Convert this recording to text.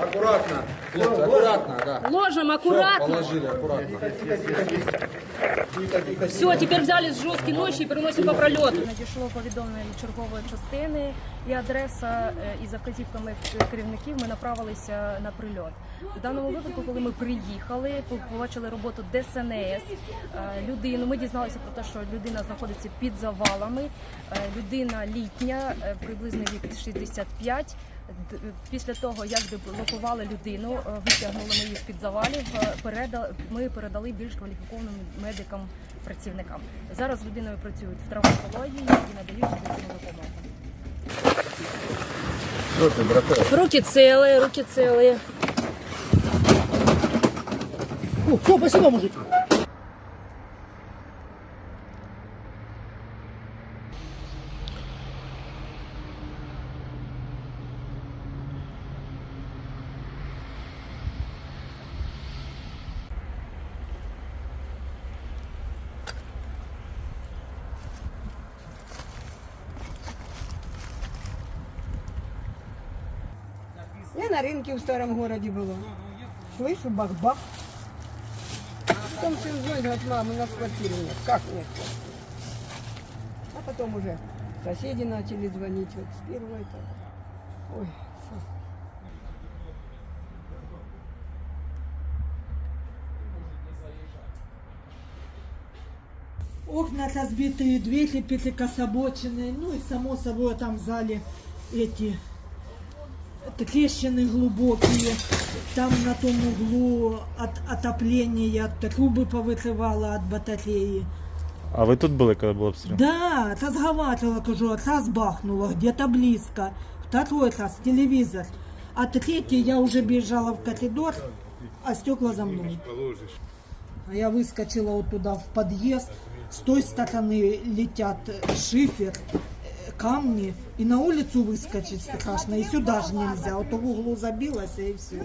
Аккуратно. Хлопцы, аккуратно, да. Ложим аккуратно. положили аккуратно. Все, теперь взяли с жесткой ночи и переносим по прольоту. Надійшло повідомлення від чергової частини і адреса е, і за вказівками керівників ми направилися на прильот. У даному випадку, коли ми приїхали, побачили роботу ДСНС, е, людину. Ми дізналися про те, що людина знаходиться під завалами. Е, Людина літня, приблизно вік 65. Д- Після того, як деблокували людину, е, витягнули ми її з під завалів, е, переда- ми передали більш кваліфікованим медикам працівникам. Зараз з людиною працюють в травматології і надають медичну допомогу. Что ты, братан? Руки целые, руки целые. Все, спасибо, мужик. Я на рынке в старом городе была. Слышу, бах-бах. Потом сын звонит, говорит, мам, у нас квартиры нет. Как нет? А потом уже соседи начали звонить. Вот с первого этажа. Ой, фу. Окна разбитые, двери перекособоченные, ну и само собой там в зале эти трещины глубокие. Там на том углу от отопления трубы повытрывало от батареи. А ви тут були, коли був обстріл? Да, разговаривала, кажу, раз бахнула, где-то близко. Второй раз телевизор. А третий я уже бежала в коридор, а стекла за мной. А я выскочила вот туда в подъезд. С той стороны летят шифер, камни. И на улицу выскочить страшно. И сюда же нельзя. Вот в углу забилась и все.